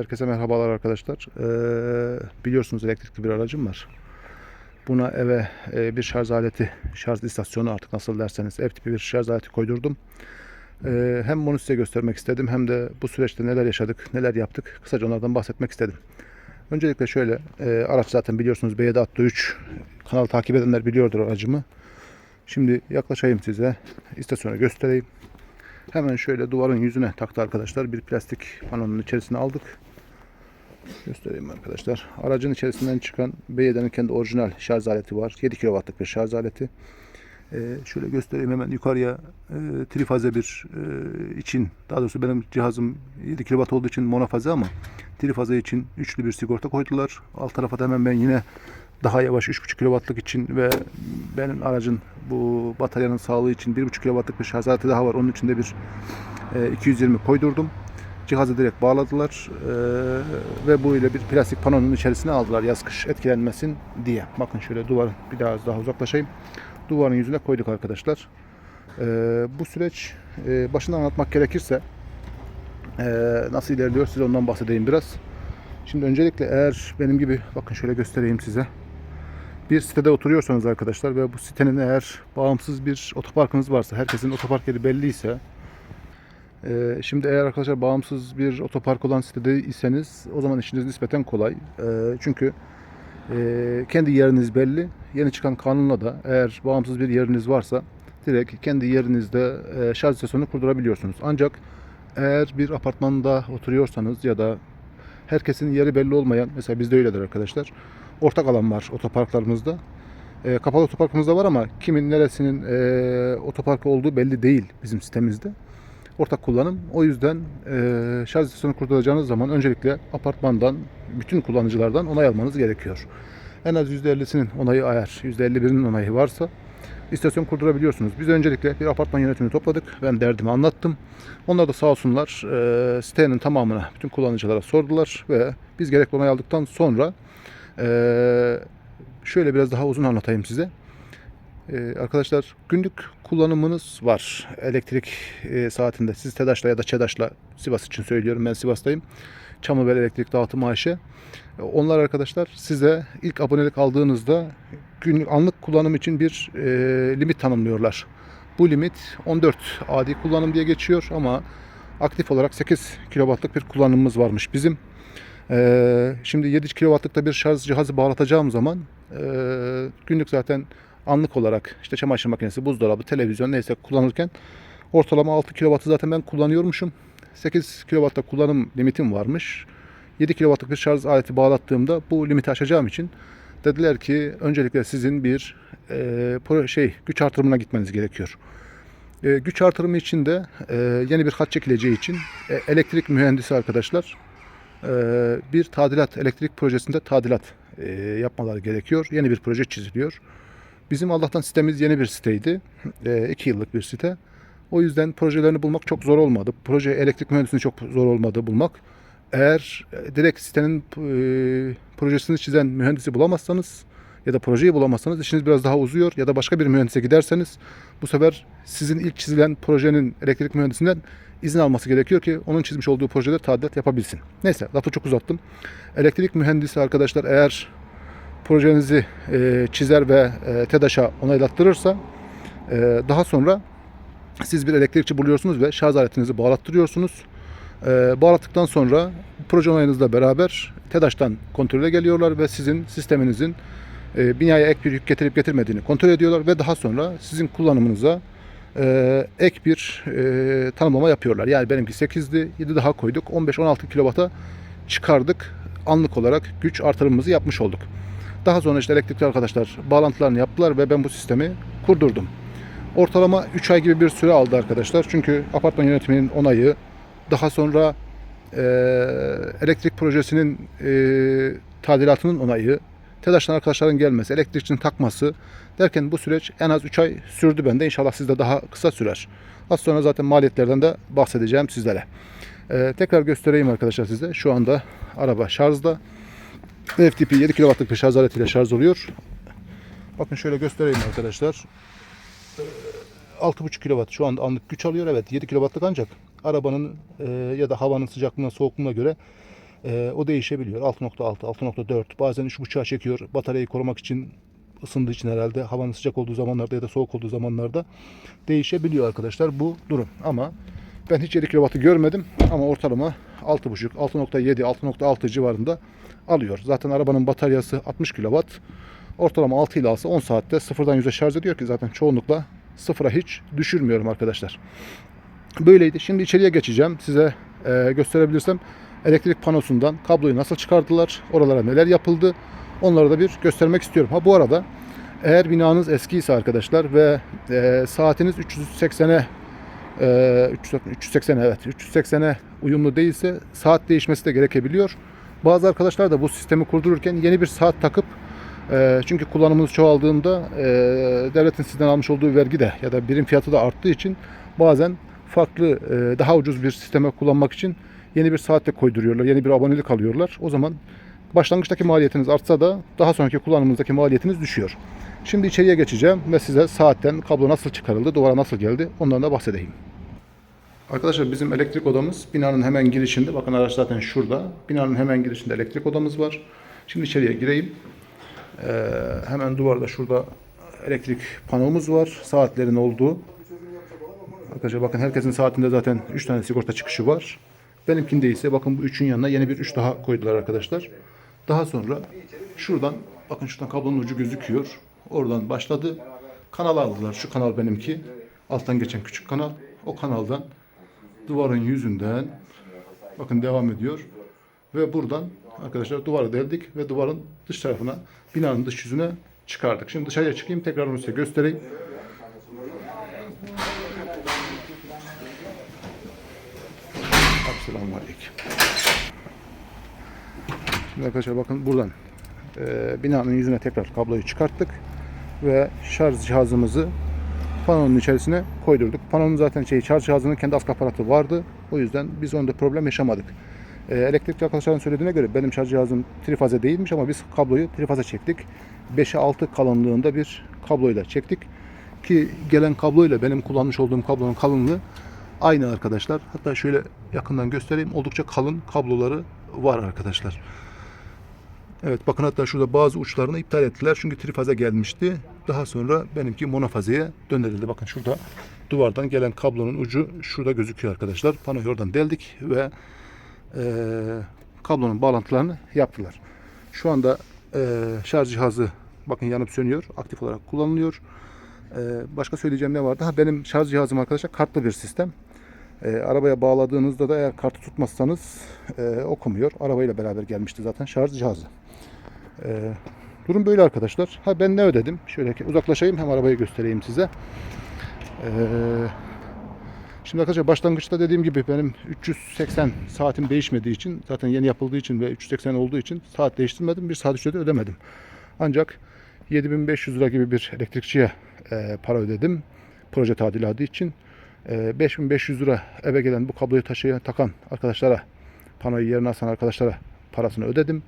Herkese merhabalar arkadaşlar. Ee, biliyorsunuz elektrikli bir aracım var. Buna eve e, bir şarj aleti, şarj istasyonu artık nasıl derseniz ev tipi bir şarj aleti koydurdum. Ee, hem bunu size göstermek istedim hem de bu süreçte neler yaşadık, neler yaptık kısaca onlardan bahsetmek istedim. Öncelikle şöyle, e, araç zaten biliyorsunuz B7 Atto 3 kanalı takip edenler biliyordur aracımı. Şimdi yaklaşayım size, istasyonu göstereyim. Hemen şöyle duvarın yüzüne taktı arkadaşlar. Bir plastik panonun içerisine aldık. Göstereyim arkadaşlar. Aracın içerisinden çıkan BYD'nin kendi orijinal şarj aleti var. 7 kW'lık bir şarj aleti. Ee, şöyle göstereyim hemen yukarıya e, trifaze bir e, için daha doğrusu benim cihazım 7 kW olduğu için monofaze ama trifaze için üçlü bir sigorta koydular. Alt tarafa da hemen ben yine daha yavaş 3.5 kW'lık için ve benim aracın bu bataryanın sağlığı için 1.5 kW'lık bir şarj aleti daha var. Onun içinde bir e, 220 koydurdum. Cihazı direkt bağladılar e, ve bu ile bir plastik panonun içerisine aldılar yaz kış etkilenmesin diye. Bakın şöyle duvar biraz daha uzaklaşayım. Duvarın yüzüne koyduk arkadaşlar. E, bu süreç e, başından anlatmak gerekirse e, nasıl ilerliyor size ondan bahsedeyim biraz. Şimdi öncelikle eğer benim gibi bakın şöyle göstereyim size. Bir sitede oturuyorsanız arkadaşlar ve bu sitenin eğer bağımsız bir otoparkınız varsa, herkesin otopark yeri belliyse ee, şimdi eğer arkadaşlar bağımsız bir otopark olan sitedeyseniz o zaman işiniz nispeten kolay. Ee, çünkü e, kendi yeriniz belli. Yeni çıkan kanunla da eğer bağımsız bir yeriniz varsa direkt kendi yerinizde e, şarj istasyonunu kurdurabiliyorsunuz. Ancak eğer bir apartmanda oturuyorsanız ya da herkesin yeri belli olmayan, mesela bizde öyledir arkadaşlar. Ortak alan var otoparklarımızda. E, kapalı otoparkımız da var ama kimin neresinin e, otoparkı olduğu belli değil bizim sitemizde ortak kullanım. O yüzden e, şarj istasyonu kurduracağınız zaman öncelikle apartmandan, bütün kullanıcılardan onay almanız gerekiyor. En az %50'sinin onayı eğer %51'inin onayı varsa istasyon kurdurabiliyorsunuz. Biz öncelikle bir apartman yönetimini topladık. Ben derdimi anlattım. Onlar da sağ olsunlar e, sitenin tamamına, bütün kullanıcılara sordular ve biz gerekli onay aldıktan sonra e, şöyle biraz daha uzun anlatayım size. Ee, arkadaşlar günlük kullanımınız var elektrik e, saatinde. Siz TEDAŞ'la ya da ÇEDAŞ'la Sivas için söylüyorum. Ben Sivas'tayım. Çamlıbel Elektrik Dağıtım AŞ. Ee, Onlar arkadaşlar size ilk abonelik aldığınızda günlük anlık kullanım için bir e, limit tanımlıyorlar. Bu limit 14 adi kullanım diye geçiyor ama aktif olarak 8 kW'lık bir kullanımımız varmış bizim. Ee, şimdi 7 kW'lıkta bir şarj cihazı bağlatacağım zaman e, günlük zaten anlık olarak işte çamaşır makinesi, buzdolabı, televizyon neyse kullanırken ortalama 6 kW'ı zaten ben kullanıyormuşum. 8 kW'da kullanım limitim varmış. 7 kW'lık bir şarj aleti bağlattığımda bu limiti aşacağım için dediler ki öncelikle sizin bir e, şey güç artırımına gitmeniz gerekiyor. E, güç artırımı için de e, yeni bir hat çekileceği için e, elektrik mühendisi arkadaşlar e, bir tadilat elektrik projesinde tadilat e, yapmaları gerekiyor. Yeni bir proje çiziliyor. Bizim Allah'tan sitemiz yeni bir siteydi. 2 yıllık bir site. O yüzden projelerini bulmak çok zor olmadı. Proje elektrik mühendisliğini çok zor olmadı bulmak. Eğer e, direkt sitenin e, projesini çizen mühendisi bulamazsanız ya da projeyi bulamazsanız işiniz biraz daha uzuyor ya da başka bir mühendise giderseniz bu sefer sizin ilk çizilen projenin elektrik mühendisinden izin alması gerekiyor ki onun çizmiş olduğu projede tadilat yapabilsin. Neyse lafı çok uzattım. Elektrik mühendisi arkadaşlar eğer projenizi e, çizer ve e, TEDAŞ'a onaylattırırsa e, daha sonra siz bir elektrikçi buluyorsunuz ve şarj aletinizi bağlattırıyorsunuz. E, bağlattıktan sonra proje onayınızla beraber TEDAŞ'tan kontrole geliyorlar ve sizin sisteminizin e, binaya ek bir yük getirip getirmediğini kontrol ediyorlar ve daha sonra sizin kullanımınıza e, ek bir e, tanımlama yapıyorlar. Yani benimki 8'di, 7 daha koyduk. 15-16 kW'a çıkardık. Anlık olarak güç artırımımızı yapmış olduk. Daha sonra işte elektrikli arkadaşlar bağlantılarını yaptılar ve ben bu sistemi kurdurdum. Ortalama 3 ay gibi bir süre aldı arkadaşlar. Çünkü apartman yönetiminin onayı, daha sonra e, elektrik projesinin e, tadilatının onayı, TEDAŞ'tan arkadaşların gelmesi, elektrikçinin takması derken bu süreç en az 3 ay sürdü bende. İnşallah sizde daha kısa sürer. Az sonra zaten maliyetlerden de bahsedeceğim sizlere. E, tekrar göstereyim arkadaşlar size. Şu anda araba şarjda. FTP 7 kW'lık bir şarj aletiyle şarj oluyor. Bakın şöyle göstereyim arkadaşlar. Ee, 6.5 kW şu anda anlık güç alıyor. Evet 7 kW'lık ancak arabanın e, ya da havanın sıcaklığına soğukluğuna göre E, o değişebiliyor. 6.6, 6.4 bazen 3.5'a çekiyor. Bataryayı korumak için ısındığı için herhalde havanın sıcak olduğu zamanlarda ya da soğuk olduğu zamanlarda değişebiliyor arkadaşlar bu durum. Ama ben hiç 7 kW'ı görmedim ama ortalama 6.5, 6.7, 6.6 civarında alıyor. Zaten arabanın bataryası 60 kW. Ortalama 6 ile alsa 10 saatte sıfırdan 100'e şarj ediyor ki zaten çoğunlukla sıfıra hiç düşürmüyorum arkadaşlar. Böyleydi. Şimdi içeriye geçeceğim. Size e, gösterebilirsem elektrik panosundan kabloyu nasıl çıkardılar, oralara neler yapıldı onları da bir göstermek istiyorum. Ha bu arada eğer binanız eskiyse arkadaşlar ve e, saatiniz 380'e e, 380 evet 380'e uyumlu değilse saat değişmesi de gerekebiliyor. Bazı arkadaşlar da bu sistemi kurdururken yeni bir saat takıp e, çünkü kullanımınız çoğaldığında e, devletin sizden almış olduğu vergi de ya da birim fiyatı da arttığı için bazen farklı e, daha ucuz bir sisteme kullanmak için yeni bir saat de koyduruyorlar. Yeni bir abonelik alıyorlar. O zaman başlangıçtaki maliyetiniz artsa da daha sonraki kullanımınızdaki maliyetiniz düşüyor. Şimdi içeriye geçeceğim ve size saatten kablo nasıl çıkarıldı, duvara nasıl geldi ondan da bahsedeyim. Arkadaşlar bizim elektrik odamız binanın hemen girişinde. Bakın araç zaten şurada. Binanın hemen girişinde elektrik odamız var. Şimdi içeriye gireyim. Ee, hemen duvarda şurada elektrik panomuz var. Saatlerin olduğu. Arkadaşlar bakın herkesin saatinde zaten 3 tane sigorta çıkışı var. Benimkinde ise bakın bu üçün yanına yeni bir 3 daha koydular arkadaşlar. Daha sonra şuradan bakın şuradan kablonun ucu gözüküyor. Oradan başladı. Kanal aldılar. Şu kanal benimki. Alttan geçen küçük kanal. O kanaldan duvarın yüzünden bakın devam ediyor. Ve buradan arkadaşlar duvarı deldik ve duvarın dış tarafına binanın dış yüzüne çıkardık. Şimdi dışarıya çıkayım tekrar onu size göstereyim. Selamun Aleyküm. Şimdi arkadaşlar bakın buradan e, binanın yüzüne tekrar kabloyu çıkarttık ve şarj cihazımızı panonun içerisine koydurduk. Panonun zaten şey şarj cihazının kendi askı aparatı vardı. O yüzden biz onda problem yaşamadık. E, elektrikçi arkadaşların söylediğine göre benim şarj cihazım trifaze değilmiş ama biz kabloyu trifaze çektik. 5'e 6 kalınlığında bir kabloyla çektik. Ki gelen kabloyla benim kullanmış olduğum kablonun kalınlığı aynı arkadaşlar. Hatta şöyle yakından göstereyim. Oldukça kalın kabloları var arkadaşlar. Evet bakın hatta şurada bazı uçlarını iptal ettiler. Çünkü trifaze gelmişti. Daha sonra benimki monofazeye döndürüldü. Bakın şurada duvardan gelen kablonun ucu şurada gözüküyor arkadaşlar. Panoyu oradan deldik ve e, kablonun bağlantılarını yaptılar. Şu anda e, şarj cihazı bakın yanıp sönüyor. Aktif olarak kullanılıyor. E, başka söyleyeceğim ne vardı? Ha, benim şarj cihazım arkadaşlar kartlı bir sistem. E, arabaya bağladığınızda da eğer kartı tutmazsanız e, okumuyor. Arabayla beraber gelmişti zaten şarj cihazı. E, durum böyle arkadaşlar. Ha ben ne ödedim? Şöyle uzaklaşayım hem arabayı göstereyim size. E, şimdi arkadaşlar başlangıçta dediğim gibi benim 380 saatim değişmediği için zaten yeni yapıldığı için ve 380 olduğu için saat değiştirmedim. Bir saat ücreti ödemedim. Ancak 7500 lira gibi bir elektrikçiye e, para ödedim. Proje tadilatı için. E, 5500 lira eve gelen bu kabloyu taşıyan takan arkadaşlara panoyu yerine asan arkadaşlara parasını ödedim.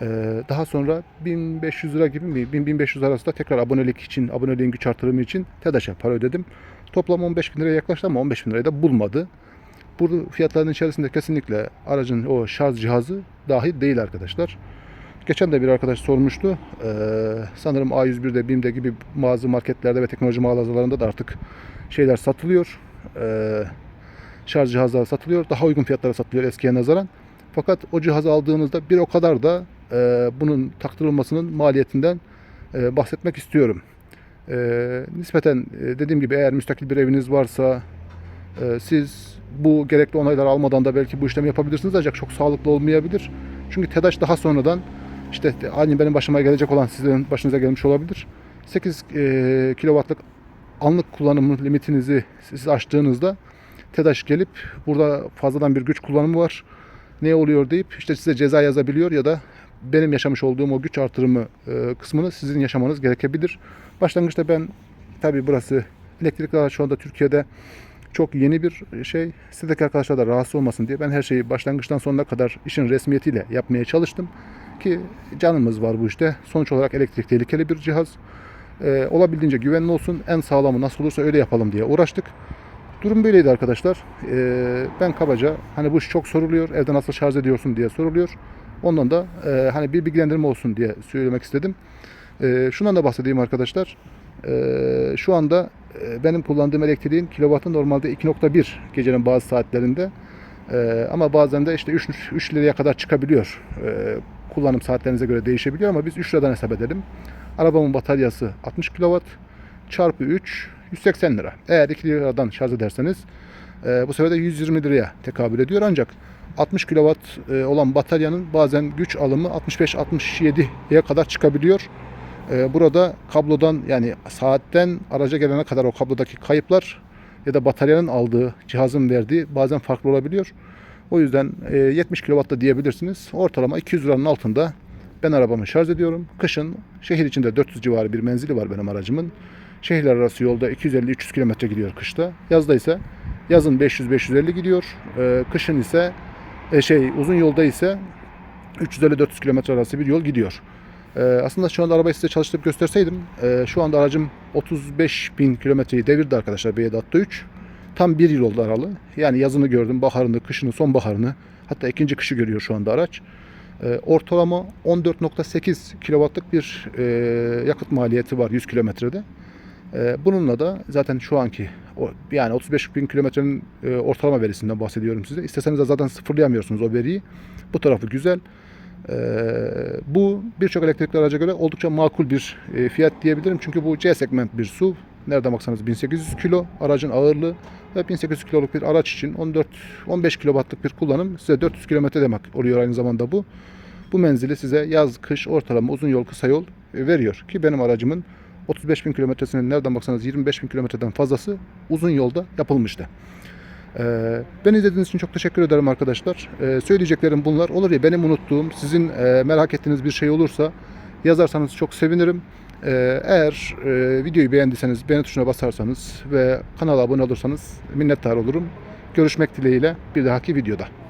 E, daha sonra 1500 lira gibi mi 1000-1500 arasında tekrar abonelik için aboneliğin güç artırımı için TEDAŞ'a para ödedim. Toplam 15 bin liraya yaklaştı ama 15 bin lirayı da bulmadı. Bu fiyatların içerisinde kesinlikle aracın o şarj cihazı dahil değil arkadaşlar. Geçen de bir arkadaş sormuştu. Ee, sanırım A101'de, BİM'de gibi bazı marketlerde ve teknoloji mağazalarında da artık şeyler satılıyor. Ee, şarj cihazları satılıyor. Daha uygun fiyatlara satılıyor eskiye nazaran. Fakat o cihazı aldığınızda bir o kadar da e, bunun taktırılmasının maliyetinden e, bahsetmek istiyorum. E, nispeten e, dediğim gibi eğer müstakil bir eviniz varsa e, siz bu gerekli onaylar almadan da belki bu işlemi yapabilirsiniz ancak çok sağlıklı olmayabilir. Çünkü TEDAŞ daha sonradan işte aynı benim başıma gelecek olan sizlerin başınıza gelmiş olabilir. 8 e, kilowattlık anlık kullanım limitinizi siz aştığınızda TEDAŞ gelip burada fazladan bir güç kullanımı var. Ne oluyor deyip işte size ceza yazabiliyor ya da benim yaşamış olduğum o güç artırımı e, kısmını sizin yaşamanız gerekebilir. Başlangıçta ben tabi burası elektrikli araç şu anda Türkiye'de çok yeni bir şey. Sitedeki arkadaşlar da rahatsız olmasın diye ben her şeyi başlangıçtan sonuna kadar işin resmiyetiyle yapmaya çalıştım. Ki canımız var bu işte. Sonuç olarak elektrik tehlikeli bir cihaz. Ee, olabildiğince güvenli olsun. En sağlamı nasıl olursa öyle yapalım diye uğraştık. Durum böyleydi arkadaşlar. Ee, ben kabaca hani bu iş çok soruluyor. Evde nasıl şarj ediyorsun diye soruluyor. Ondan da e, hani bir bilgilendirme olsun diye söylemek istedim. Ee, şundan da bahsedeyim arkadaşlar. Ee, şu anda e, benim kullandığım elektriğin kilovatı normalde 2.1 gecenin bazı saatlerinde. Ee, ama bazen de işte 3, 3 liraya kadar çıkabiliyor. Ee, kullanım saatlerinize göre değişebiliyor ama biz 3 liradan hesap edelim. Arabamın bataryası 60 kW çarpı 3 180 lira. Eğer 2 liradan şarj ederseniz e, bu sefer de 120 liraya tekabül ediyor ancak 60 kW e, olan bataryanın bazen güç alımı 65-67'ye kadar çıkabiliyor. E, burada kablodan yani saatten araca gelene kadar o kablodaki kayıplar ya da bataryanın aldığı cihazın verdiği bazen farklı olabiliyor. O yüzden e, 70 kW da diyebilirsiniz. Ortalama 200 liranın altında ben arabamı şarj ediyorum. Kışın şehir içinde 400 civarı bir menzili var benim aracımın. Şehirler arası yolda 250-300 kilometre gidiyor kışta. Yazda ise yazın 500-550 gidiyor. Ee, kışın ise e, şey uzun yolda ise 350-400 kilometre arası bir yol gidiyor. Ee, aslında şu anda arabayı size çalıştırıp gösterseydim e, şu anda aracım 35 bin kilometreyi devirdi arkadaşlar B7 Atto 3. Tam bir yıl oldu aralı. Yani yazını gördüm, baharını, kışını, sonbaharını. Hatta ikinci kışı görüyor şu anda araç. Ee, ortalama 14.8 kW'lık bir e, yakıt maliyeti var 100 kilometrede. Ee, bununla da zaten şu anki yani 35 bin kilometrenin e, ortalama verisinden bahsediyorum size. İsteseniz de zaten sıfırlayamıyorsunuz o veriyi. Bu tarafı güzel. Ee, bu birçok elektrikli araca göre oldukça makul bir e, fiyat diyebilirim. Çünkü bu C segment bir SUV. Nereden baksanız 1800 kilo aracın ağırlığı ve 1800 kiloluk bir araç için 14 15 kilowattlık bir kullanım size 400 kilometre demek oluyor aynı zamanda bu. Bu menzili size yaz, kış, ortalama, uzun yol, kısa yol e, veriyor. Ki benim aracımın 35 bin kilometresinin nereden baksanız 25 bin kilometreden fazlası uzun yolda yapılmıştı. Ee, beni izlediğiniz için çok teşekkür ederim arkadaşlar. Ee, söyleyeceklerim bunlar. Olur ya benim unuttuğum, sizin e, merak ettiğiniz bir şey olursa yazarsanız çok sevinirim. Ee, eğer e, videoyu beğendiyseniz beğeni tuşuna basarsanız ve kanala abone olursanız minnettar olurum. Görüşmek dileğiyle bir dahaki videoda.